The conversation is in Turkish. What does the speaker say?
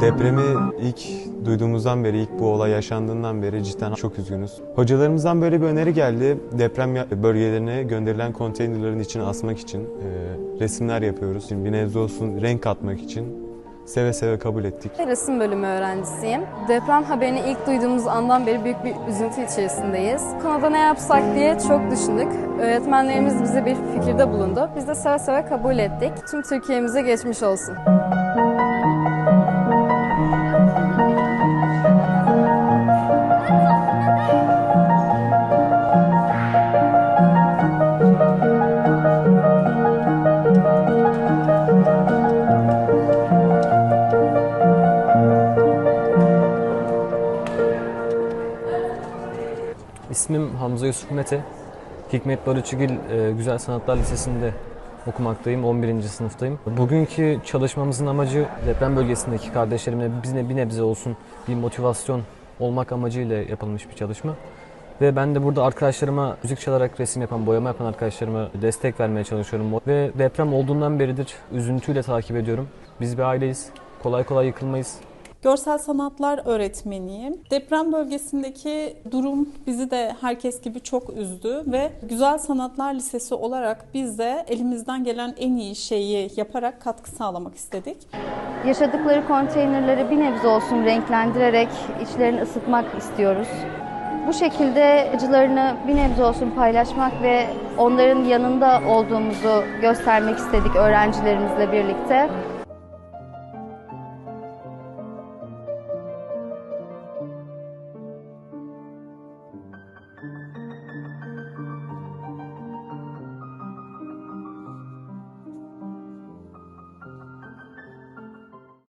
Depremi ilk duyduğumuzdan beri, ilk bu olay yaşandığından beri cidden çok üzgünüz. Hocalarımızdan böyle bir öneri geldi. Deprem bölgelerine gönderilen konteynerlerin içine asmak için e, resimler yapıyoruz. Şimdi bir nebze olsun renk katmak için seve seve kabul ettik. Resim bölümü öğrencisiyim. Deprem haberini ilk duyduğumuz andan beri büyük bir üzüntü içerisindeyiz. Konuda ne yapsak diye çok düşündük. Öğretmenlerimiz bize bir fikirde bulundu. Biz de seve seve kabul ettik. Tüm Türkiye'mize geçmiş olsun. İsmim Hamza Yusuf Mete. Hikmet Barıçıgil e, Güzel Sanatlar Lisesi'nde okumaktayım. 11. sınıftayım. Bugünkü çalışmamızın amacı deprem bölgesindeki kardeşlerimle bizne bir nebze olsun bir motivasyon olmak amacıyla yapılmış bir çalışma. Ve ben de burada arkadaşlarıma müzik çalarak resim yapan, boyama yapan arkadaşlarıma destek vermeye çalışıyorum. Ve deprem olduğundan beridir üzüntüyle takip ediyorum. Biz bir aileyiz. Kolay kolay yıkılmayız. Görsel sanatlar öğretmeniyim. Deprem bölgesindeki durum bizi de herkes gibi çok üzdü ve Güzel Sanatlar Lisesi olarak biz de elimizden gelen en iyi şeyi yaparak katkı sağlamak istedik. Yaşadıkları konteynerleri bir nebze olsun renklendirerek içlerini ısıtmak istiyoruz. Bu şekilde acılarını bir nebze olsun paylaşmak ve onların yanında olduğumuzu göstermek istedik öğrencilerimizle birlikte.